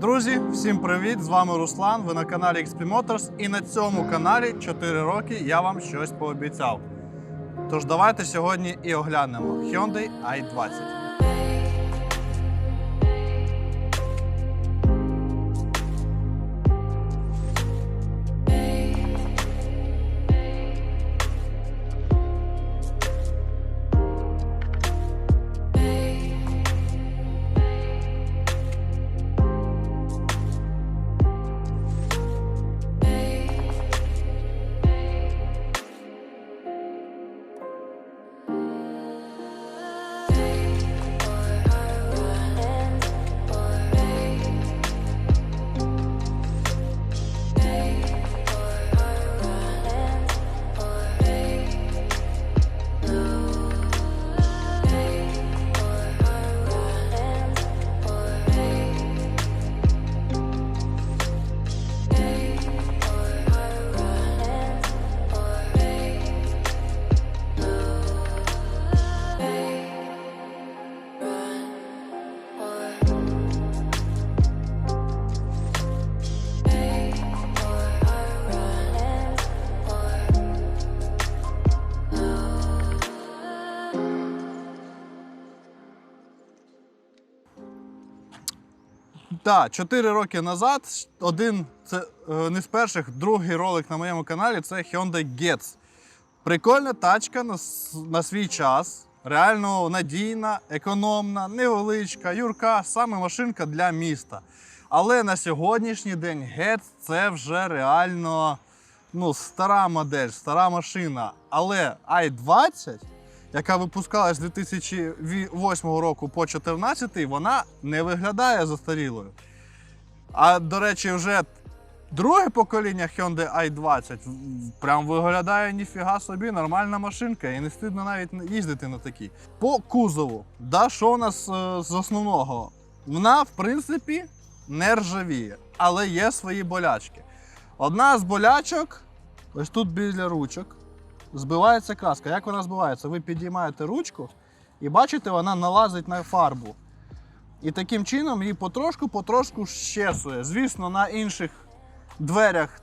Друзі, всім привіт! З вами Руслан. Ви на каналі XP Motors. І на цьому каналі 4 роки я вам щось пообіцяв. Тож давайте сьогодні і оглянемо Hyundai i20. Так, 4 роки назад, один це е, не з перших, другий ролик на моєму каналі це Hyundai Getz. Прикольна тачка на, на свій час. Реально надійна, економна, невеличка, юрка, саме машинка для міста. Але на сьогоднішній день Getz це вже реально ну, стара модель, стара машина. Але i20, яка випускалась з 2008 року по 2014, вона не виглядає застарілою. А до речі, вже друге покоління Hyundai i20 прям виглядає ніфіга собі, нормальна машинка, і не стидно навіть їздити на такій. По кузову, да, що у нас е, з основного? Вона, в принципі, не ржавіє, але є свої болячки. Одна з болячок, ось тут біля ручок, збивається краска. Як вона збивається? Ви підіймаєте ручку і бачите, вона налазить на фарбу. І таким чином її потрошку-потрошку щесує. Звісно, на інших дверях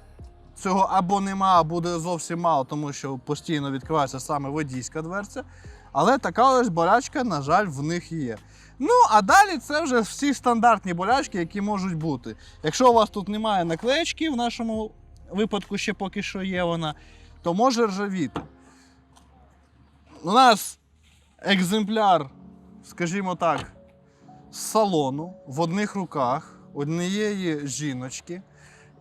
цього або нема, або буде зовсім мало, тому що постійно відкривається саме водійська дверця. Але така ось болячка, на жаль, в них є. Ну, а далі це вже всі стандартні болячки, які можуть бути. Якщо у вас тут немає наклеєчки, в нашому випадку ще поки що є вона, то може ржавіти. У нас екземпляр, скажімо так, з салону в одних руках однієї жіночки.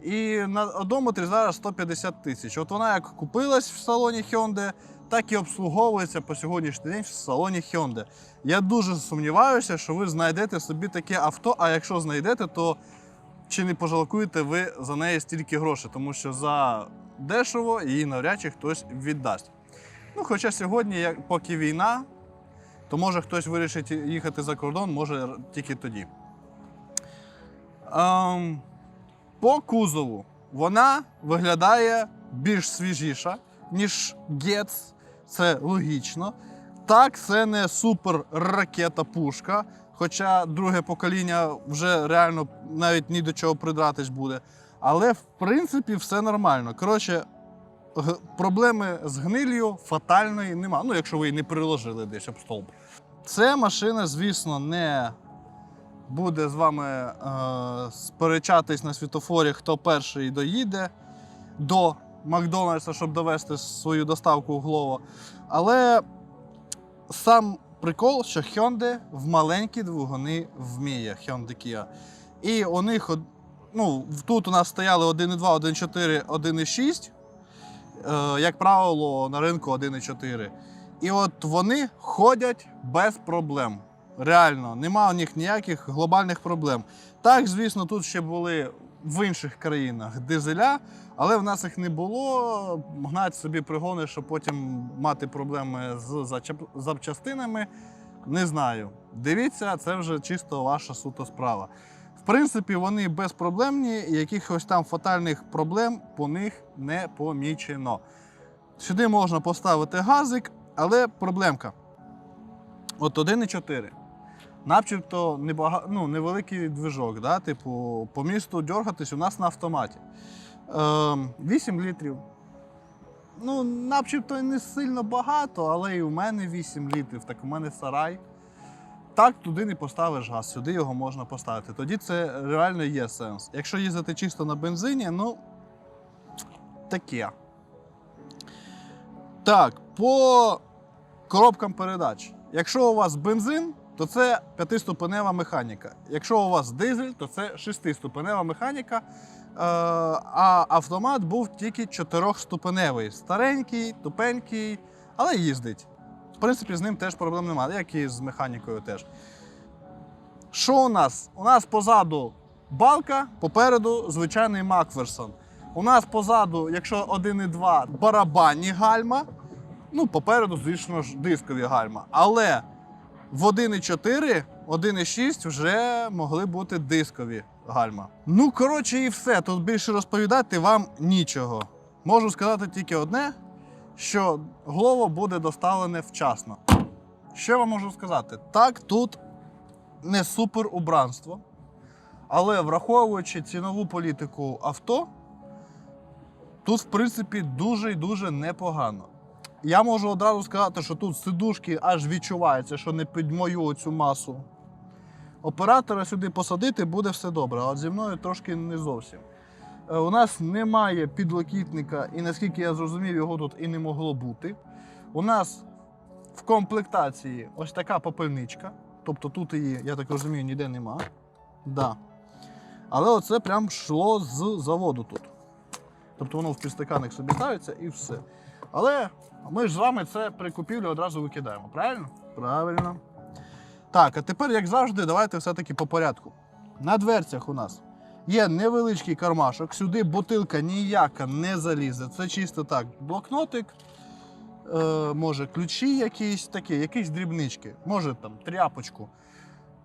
І на одометрі зараз 150 тисяч. От вона як купилась в салоні Hyundai, так і обслуговується по сьогоднішній день в салоні Hyundai. Я дуже сумніваюся, що ви знайдете собі таке авто, а якщо знайдете, то чи не пожалкуєте ви за неї стільки грошей, тому що за дешево її навряд чи хтось віддасть. Ну, хоча сьогодні, як- поки війна, то може хтось вирішить їхати за кордон, може тільки тоді. Ем, по кузову вона виглядає більш свіжіша, ніж Getz. Це логічно. Так, це не супер ракета пушка, хоча друге покоління вже реально навіть ні до чого придратись буде. Але в принципі все нормально. Коротше, проблеми з гнилью фатальної нема. Ну, якщо ви її не приложили десь об стовп. Це машина, звісно, не буде з вами е, сперечатись на світофорі, хто перший доїде до Макдональдса, щоб довести свою доставку в Глово. Але сам прикол, що Hyundai в маленькі двигуни вміє Hyundai Kia. І у них ну, тут у нас стояли 1.2, 1.4, 1.6. Е, як правило, на ринку 1.4. І от вони ходять без проблем. Реально, нема у них ніяких глобальних проблем. Так, звісно, тут ще були в інших країнах дизеля, але в нас їх не було. Гнать собі пригони, щоб потім мати проблеми з запчастинами. Не знаю. Дивіться, це вже чисто ваша суто справа. Принципі, вони безпроблемні, якихось там фатальних проблем по них не помічено. Сюди можна поставити газик, але проблемка. От 1,4. начебто небага... ну, невеликий движок, да? типу, по місту дергатись у нас на автоматі. Е, 8 літрів. Ну, начебто не сильно багато, але і у мене 8 літрів, так у мене сарай. Так, туди не поставиш газ, сюди його можна поставити. Тоді це реально є сенс. Якщо їздити чисто на бензині, ну таке. Так, по коробкам передач. Якщо у вас бензин, то це п'ятиступенева механіка. Якщо у вас дизель, то це шестиступенева механіка. Е, а автомат був тільки чотирьохступеневий. Старенький, тупенький, але їздить. В принципі, з ним теж проблем немає, як і з механікою теж. Що у нас? У нас позаду балка, попереду звичайний Макферсон. У нас позаду, якщо 1,2 барабанні гальма, ну, попереду, звісно ж, дискові гальма. Але в 1,4, 1,6 вже могли бути дискові гальма. Ну, коротше, і все. Тут більше розповідати вам нічого. Можу сказати тільки одне, що голово буде доставлене вчасно. Що я вам можу сказати? Так, тут не супер убранство, але враховуючи цінову політику авто, тут, в принципі, дуже і дуже непогано. Я можу одразу сказати, що тут сидушки аж відчуваються, що не під мою цю масу. Оператора сюди посадити буде все добре, а от зі мною трошки не зовсім. Е, У нас немає підлокітника, і наскільки я зрозумів, його тут і не могло бути. У нас в комплектації ось така попельничка. Тобто тут її, я так розумію, ніде нема. Да. Але оце прям йшло з заводу тут. Тобто воно в підстаканник собі ставиться і все. Але ми ж з вами це при купівлі одразу викидаємо, правильно? Правильно. Так, а тепер, як завжди, давайте все-таки по порядку. На дверцях у нас є невеличкий кармашок, сюди бутилка ніяка не залізе. Це чисто так, блокнотик, е, може ключі якісь такі, якісь дрібнички, може там тряпочку.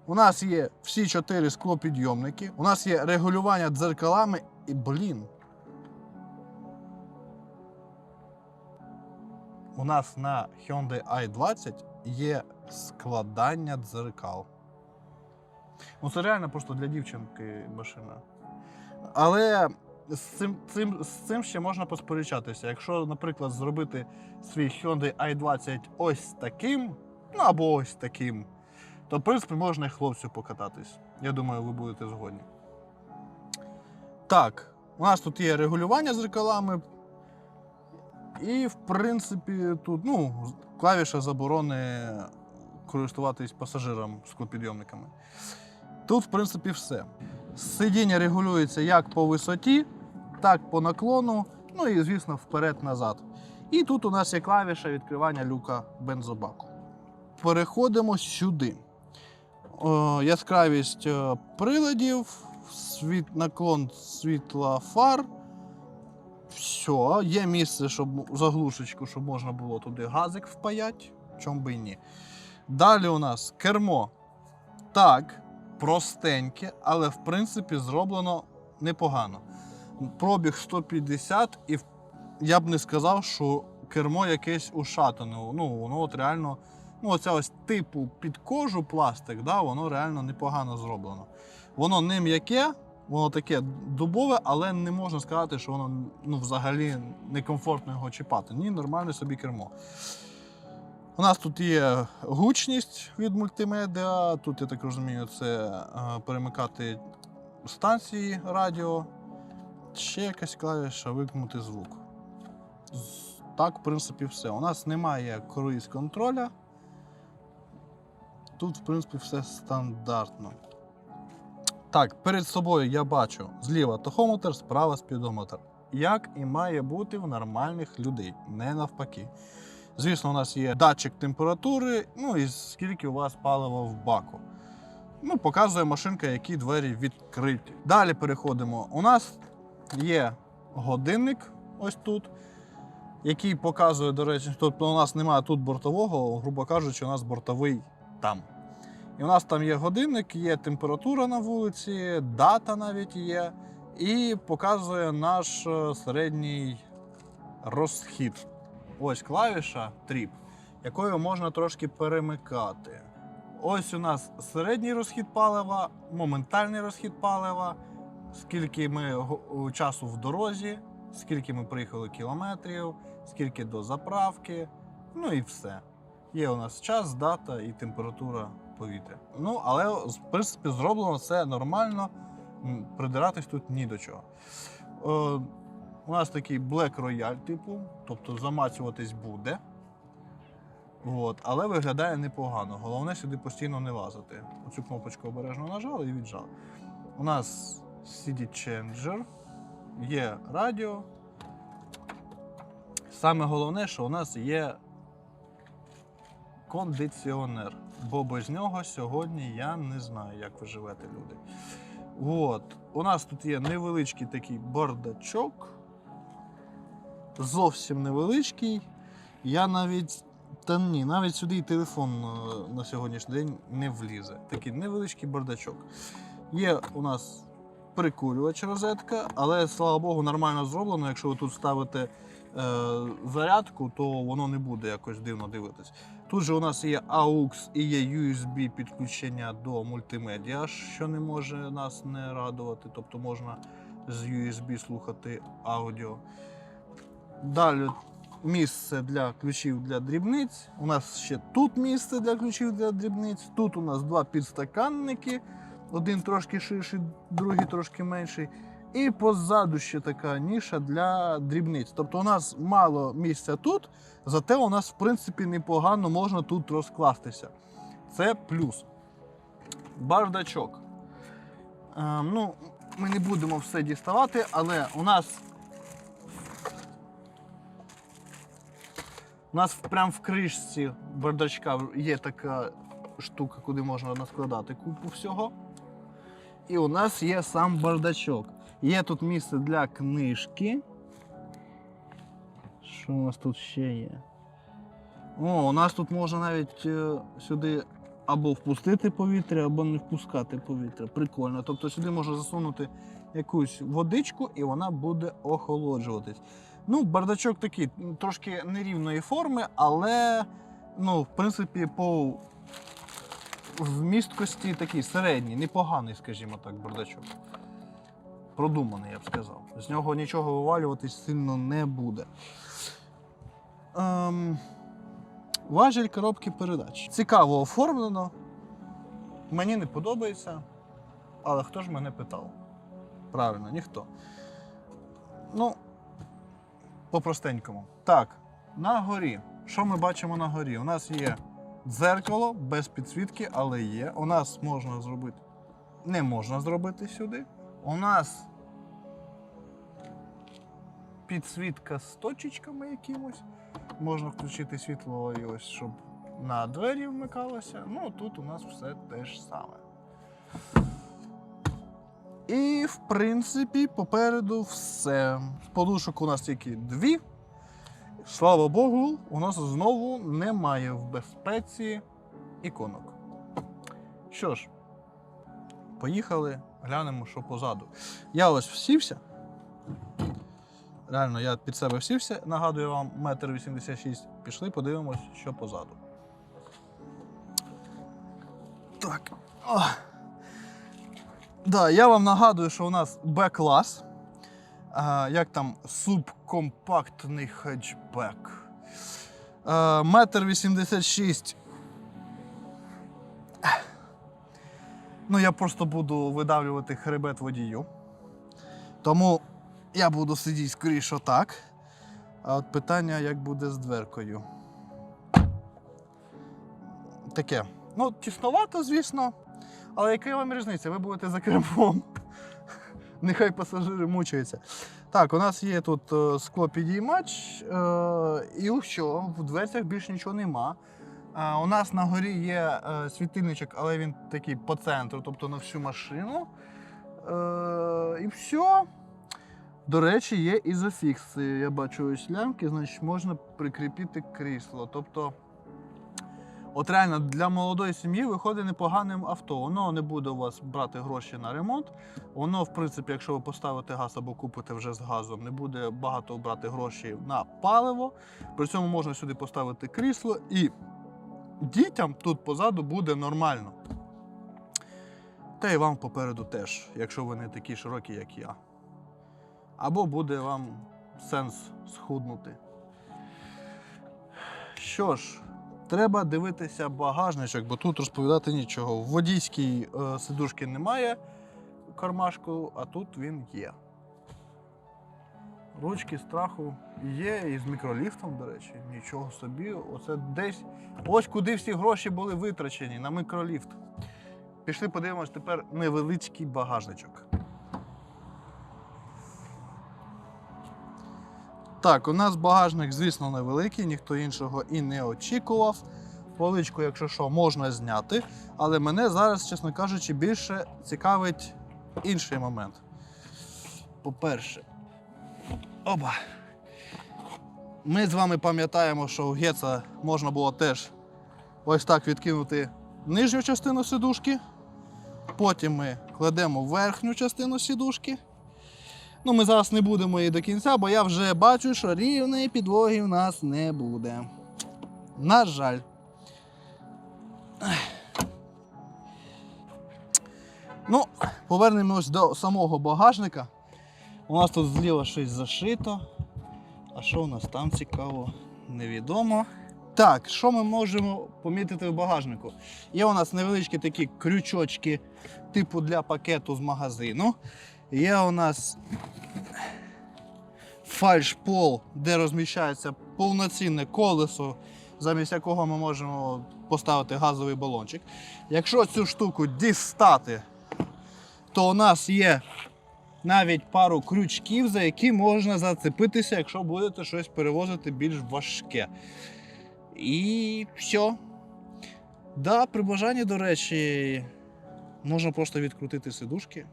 У нас є всі чотири склопідйомники, у нас є регулювання дзеркалами і, блін. У нас на Hyundai i20 є складання дзеркал. Ну, це реально просто для дівчинки машина. Але з цим, цим, з цим ще можна посперечатися. Якщо, наприклад, зробити свій Hyundai i20 ось таким, ну або ось таким, то, в принципі, можна і хлопцю покататись. Я думаю, ви будете згодні. Так, у нас тут є регулювання зеркалами. І, в принципі, тут ну, клавіша заборони користуватись пасажирам склопідйомниками. Тут, в принципі, все. Сидіння регулюється як по висоті, так по наклону, ну і, звісно, вперед-назад. І тут у нас є клавіша відкривання люка бензобаку. Переходимо сюди. О, яскравість е, приладів, світ, наклон світла фар. Все, є місце, щоб заглушечку, щоб можна було туди газик впаяти, чому би і ні. Далі у нас кермо. Так, простеньке, але в принципі зроблено непогано. Пробіг 150, і я б не сказав, що кермо якесь ушатане. Ну, воно от реально, ну, оця ось типу під кожу пластик, да, воно реально непогано зроблено. Воно не м'яке, воно таке дубове, але не можна сказати, що воно ну, взагалі некомфортно його чіпати. Ні, нормальне собі кермо. У нас тут є гучність від мультимедіа. Тут, я так розумію, це е, перемикати станції радіо. Ще якась клавіша вимкнути звук. Так, в принципі, все. У нас немає круїз контроля. Тут, в принципі, все стандартно. Так, перед собою я бачу зліва тахометр, справа спідометр. Як і має бути в нормальних людей, не навпаки. Звісно, у нас є датчик температури, ну і скільки у вас палива в баку. Ну, показує машинка, які двері відкриті. Далі переходимо. У нас є годинник ось тут, який показує, до речі, тобто у нас немає тут бортового, грубо кажучи, у нас бортовий там. І у нас там є годинник, є температура на вулиці, дата навіть є, і показує наш е, середній розхід. Ось клавіша Trip, якою можна трошки перемикати. Ось у нас середній розхід палива, моментальний розхід палива, скільки ми часу в дорозі, скільки ми проїхали кілометрів, скільки до заправки, ну і все. Є у нас час, дата і температура повітря. Ну, але в принципі зроблено це нормально, придиратись тут ні до чого. У нас такий Black Royale типу, тобто замацюватись буде. От, але виглядає непогано. Головне сюди постійно не лазити. Оцю кнопочку обережно нажали і віджали. У нас CD Changer, є радіо. Саме головне, що у нас є кондиціонер. Бо без нього сьогодні я не знаю, як ви живете, люди. От. У нас тут є невеличкий такий бардачок. Зовсім невеличкий. Я навіть. Та ні, навіть сюди і телефон е, на сьогоднішній день не влізе. Такий невеличкий бардачок. Є у нас прикурювач розетка, але слава Богу, нормально зроблено. Якщо ви тут ставите е, зарядку, то воно не буде якось дивно дивитись. Тут же у нас є AUX і є USB підключення до мультимедіа, що не може нас не радувати. Тобто можна з USB слухати аудіо. Далі місце для ключів для дрібниць. У нас ще тут місце для ключів для дрібниць. Тут у нас два підстаканники. Один трошки ширший, другий трошки менший. І позаду ще така ніша для дрібниць. Тобто у нас мало місця тут, зате у нас, в принципі, непогано можна тут розкластися. Це плюс. Бардачок. Ем, ну, ми не будемо все діставати, але у нас У нас прямо в кришці бардачка є така штука, куди можна наскладати купу всього. І у нас є сам бардачок. Є тут місце для книжки. Що у нас тут ще є? О, у нас тут можна навіть е, сюди або впустити повітря, або не впускати повітря. Прикольно. Тобто сюди можна засунути якусь водичку і вона буде охолоджуватись. Ну, бардачок такий трошки нерівної форми, але ну, в принципі, по вмісткості такий середній, непоганий, скажімо так, бардачок. Продуманий, я б сказав. З нього нічого вивалюватись сильно не буде. Ем, важіль коробки передач. Цікаво оформлено. Мені не подобається. Але хто ж мене питав? Правильно, ніхто. Ну, по-простенькому. Так, на горі. Що ми бачимо на горі? У нас є дзеркало без підсвітки, але є. У нас можна зробити. Не можна зробити сюди. У нас підсвітка з точечками якимось. Можна включити світло і ось, щоб на двері вмикалося. Ну, тут у нас все те ж саме. І, в принципі, попереду все. Подушок у нас тільки дві. Слава Богу, у нас знову немає в безпеці іконок. Що ж, поїхали, глянемо, що позаду. Я ось всівся. Реально, я під себе всівся. Нагадую вам, метр 86. Пішли, подивимось, що позаду. Так. О. Да, я вам нагадую, що у нас Б-клас. А, як там субкомпактний хетчбек. А, Метр 86. Ну, я просто буду видавлювати хребет водію. Тому я буду сидіти скоріше так. А от питання, як буде з дверкою. Таке. Ну, тісновато, звісно. Але яка вам різниця? Ви будете за кермом. Нехай пасажири мучаються. Так, у нас є тут е, склопідіймач, е, і що, в дверцях більше нічого нема. Е, у нас на горі є світильничок, але він такий по центру, тобто на всю машину. І все. До речі, є ізофікси. Я бачу ось лямки, значить можна прикріпити крісло. Тобто, от реально для молодої сім'ї виходить непоганим авто. Воно не буде у вас брати гроші на ремонт. Воно, в принципі, якщо ви поставите газ або купите вже з газом, не буде багато брати гроші на паливо. При цьому можна сюди поставити крісло і дітям тут позаду буде нормально. Та й вам попереду теж, якщо ви не такі широкі, як я. Або буде вам сенс схуднути. Що ж, треба дивитися багажничок, бо тут розповідати нічого. В водійській е, сидушки немає кармашку, а тут він є. Ручки страху є, і з мікроліфтом, до речі, нічого собі. Оце десь. Ось куди всі гроші були витрачені на мікроліфт. Пішли подивимось тепер невеличкий багажничок. Так, у нас багажник, звісно, невеликий, ніхто іншого і не очікував. Поличку, якщо що, можна зняти. Але мене зараз, чесно кажучи, більше цікавить інший момент. По-перше, оба. Ми з вами пам'ятаємо, що у Геца можна було теж ось так відкинути нижню частину сидушки. Потім ми кладемо верхню частину сідушки. Ну, ми зараз не будемо її до кінця, бо я вже бачу, що рівної підлоги в нас не буде. На жаль. Ну, повернемось до самого багажника. У нас тут зліва щось зашито. А що у нас там цікаво? Невідомо. Так, що ми можемо помітити в багажнику? Є у нас невеличкі такі крючочки, типу для пакету з магазину. Є у нас фальшпол, де розміщається повноцінне колесо, замість якого ми можемо поставити газовий балончик. Якщо цю штуку дістати, то у нас є навіть пару крючків, за які можна зацепитися, якщо будете щось перевозити більш важке. І все. Да, при бажанні, до речі, можна просто відкрутити сидушки.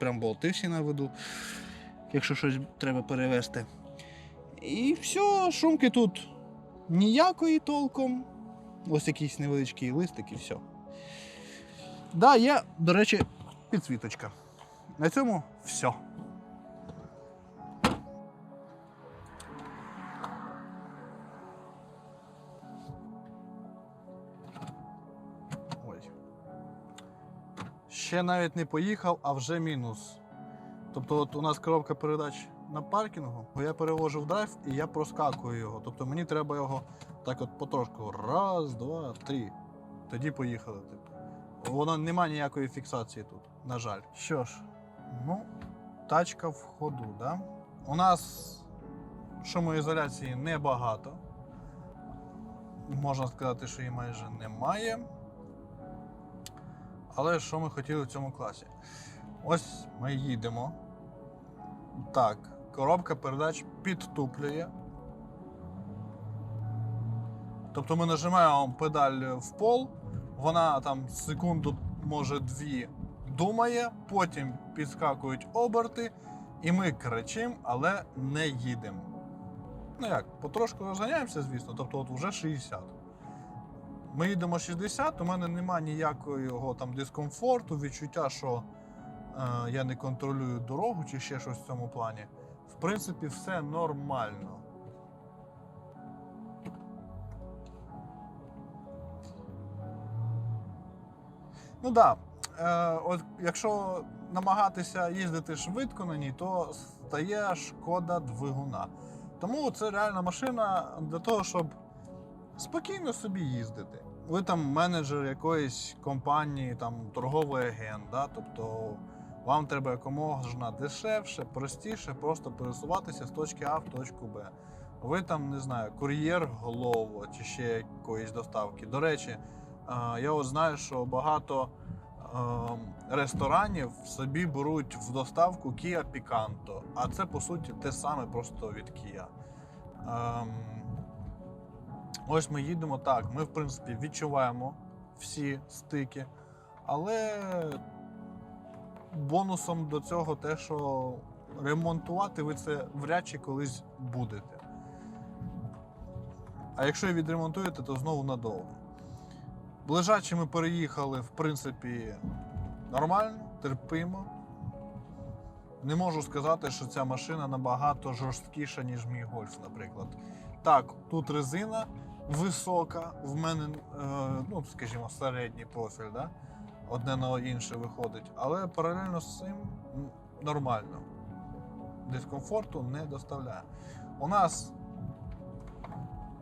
Прям болти на виду, якщо щось треба перевезти. І все, шумки тут ніякої толком. Ось якийсь невеличкий листик і все. Да, є, до речі, підсвіточка. На цьому все. Ще навіть не поїхав, а вже мінус. Тобто, от у нас коробка передач на паркінгу, я перевожу в драйв і я проскакую його. Тобто мені треба його так от потрошку. Раз, два, три. Тоді поїхали. Типу. Воно нема ніякої фіксації тут, на жаль. Що ж, ну, тачка в ходу, да? У нас шумоізоляції небагато. Можна сказати, що її майже немає. Але що ми хотіли в цьому класі? Ось ми їдемо. Так, коробка передач підтуплює. Тобто ми нажимаємо педаль в пол, вона там секунду, може дві думає, потім підскакують оберти, і ми кричимо, але не їдемо. Ну як, потрошку розганяємося, звісно, тобто от вже 60. Ми їдемо 60, у мене немає ніякого там дискомфорту, відчуття, що е, я не контролюю дорогу чи ще щось в цьому плані. В принципі, все нормально. Ну так, да, е, от якщо намагатися їздити швидко на ній, то стає шкода двигуна. Тому це реальна машина для того, щоб спокійно собі їздити. Ви там менеджер якоїсь компанії, там торговий агент, да? тобто вам треба якомога дешевше, простіше просто пересуватися з точки А в точку Б. Ви там, не знаю, кур'єр голово чи ще якоїсь доставки. До речі, е, я от знаю, що багато е, ресторанів собі беруть в доставку Kia Picanto, а це по суті те саме просто від Kia. Ось ми їдемо так. Ми, в принципі, відчуваємо всі стики, але бонусом до цього те, що ремонтувати ви це вряд чи колись будете. А якщо і відремонтуєте, то знову надовго. Лежачі ми переїхали, в принципі, нормально, терпимо. Не можу сказати, що ця машина набагато жорсткіша, ніж мій гольф, наприклад. Так, тут резина, висока, в мене, е, ну, скажімо, середній профіль, да? одне на інше виходить. Але паралельно з цим нормально. Дискомфорту не доставляє. У нас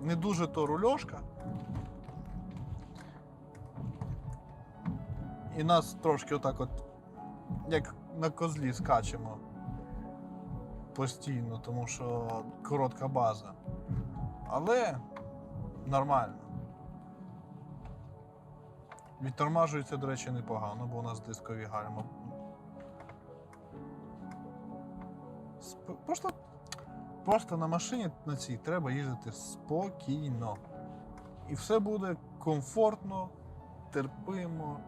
не дуже то рульошка. І нас трошки отак от, як на козлі скачемо постійно, тому що коротка база. Але нормально. Відтормажується, до речі, непогано, бо у нас дискові гальма. Просто, просто на машині на цій треба їздити спокійно. І все буде комфортно, терпимо.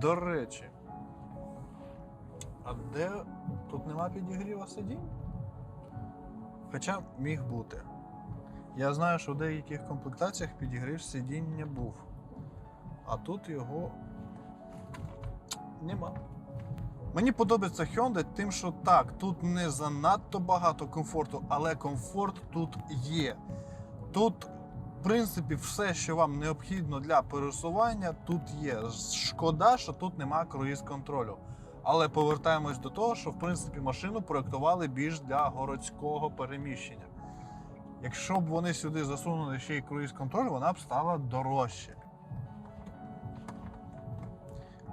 До речі. А де тут нема підігріва сидінь? Хоча міг бути. Я знаю, що в деяких комплектаціях підігрів сидіння був. А тут його нема. Мені подобається Hyundai тим, що так, тут не занадто багато комфорту, але комфорт тут є. Тут, в принципі, все, що вам необхідно для пересування, тут є. Шкода, що тут нема круїз контролю. Але повертаємось до того, що в принципі машину проєктували більш для городського переміщення. Якщо б вони сюди засунули ще й круїз контроль, вона б стала дорожче.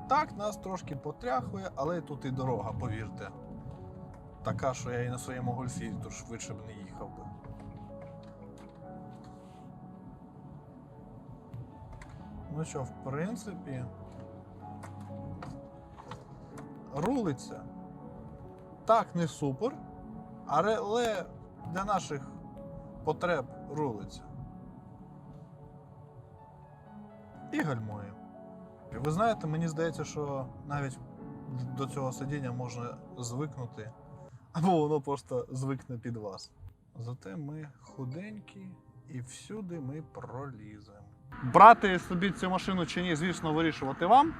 Так, нас трошки потряхує, але тут і дорога, повірте. Така, що я і на своєму гольфі то швидше б не їхав би. Ну що, в принципі, рулиться. Так, не супер, але для наших потреб рулиться. І гальмує. Ви знаєте, мені здається, що навіть до цього сидіння можна звикнути, або воно просто звикне під вас. Зате ми худенькі і всюди ми проліземо. Брати собі цю машину чи ні, звісно, вирішувати вам.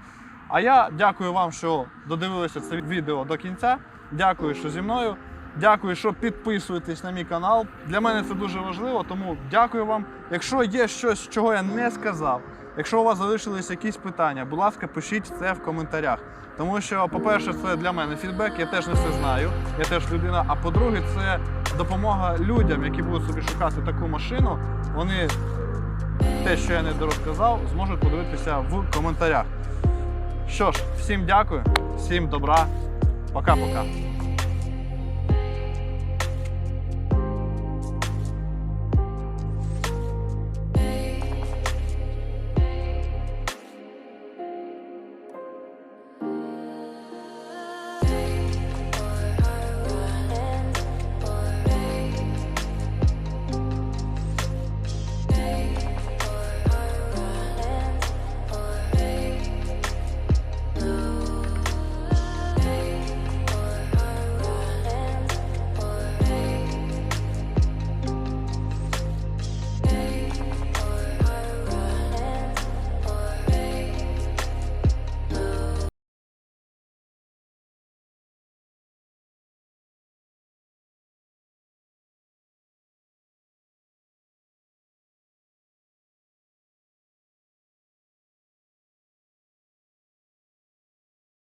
А я дякую вам, що додивилися це відео до кінця. Дякую, що зі мною. Дякую, що підписуєтесь на мій канал. Для мене це дуже важливо, тому дякую вам. Якщо є щось, чого я не сказав, якщо у вас залишились якісь питання, будь ласка, пишіть це в коментарях. Тому що, по-перше, це для мене фідбек, я теж не все знаю, я теж людина. А по-друге, це допомога людям, які будуть собі шукати таку машину. Вони те, що я не дорозказав, зможуть подивитися в коментарях. Що ж, всім дякую, всім добра, пока-пока.